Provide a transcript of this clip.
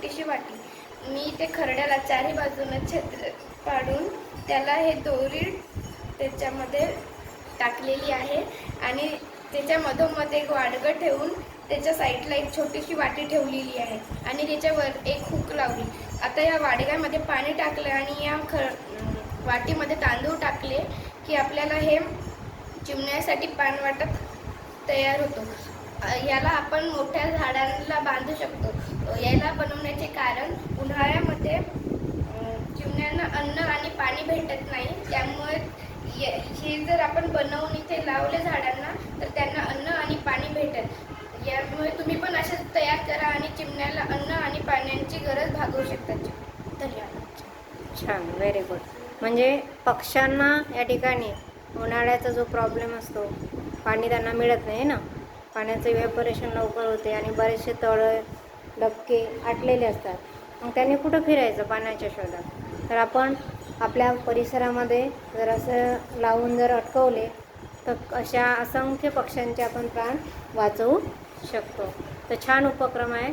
छोटीशी वाटी. मी ते खरड्याला चारही बाजूनं छत्र पाडून त्याला हे दोरी त्याच्यामध्ये टाकलेली आहे. आणि त्याच्या मधोमध एक वाडगं ठेवून त्याच्या साईडला एक छोटीशी वाटी ठेवलेली आहे. आणि त्याच्यावर एक हुक लावली. आता या वाडग्यामध्ये पाणी टाकलं आणि या ख वाटीमध्ये तांदूळ टाकले की आपल्याला हे चिमण्यासाठी वाटत तयार होतो. याला आपण मोठ्या झाडांना बांधू शकतो. याला बनवण्याचे कारण उन्हाळ्यामध्ये चिमण्यांना अन्न आणि पाणी भेटत नाही. त्यामुळे ये- हे जर आपण बनवून इथे लावले झाडांना तर त्यांना अन्न आणि पाणी भेटत. यामुळे तुम्ही पण असेच तयार करा आणि चिमण्याला अन्न आणि पाण्याची गरज भागवू शकता. धन्यवाद. छान व्हेरी गुड म्हणजे पक्ष्यांना या ठिकाणी उन्हाळ्याचा जो प्रॉब्लेम असतो पाणी त्यांना मिळत नाही ना? पाण्याचं इव्हॅपोरेशन लवकर होते आणि बरेचसे तळं डबके आटलेले असतात. मग त्यांनी कुठं फिरायचं पाण्याच्या शोधात? तर आपण आपल्या परिसरामध्ये जर असं लावून जर अटकवले तर अशा असंख्य पक्ष्यांचे आपण प्राण वाचवू शकतो. तर छान उपक्रम आहे.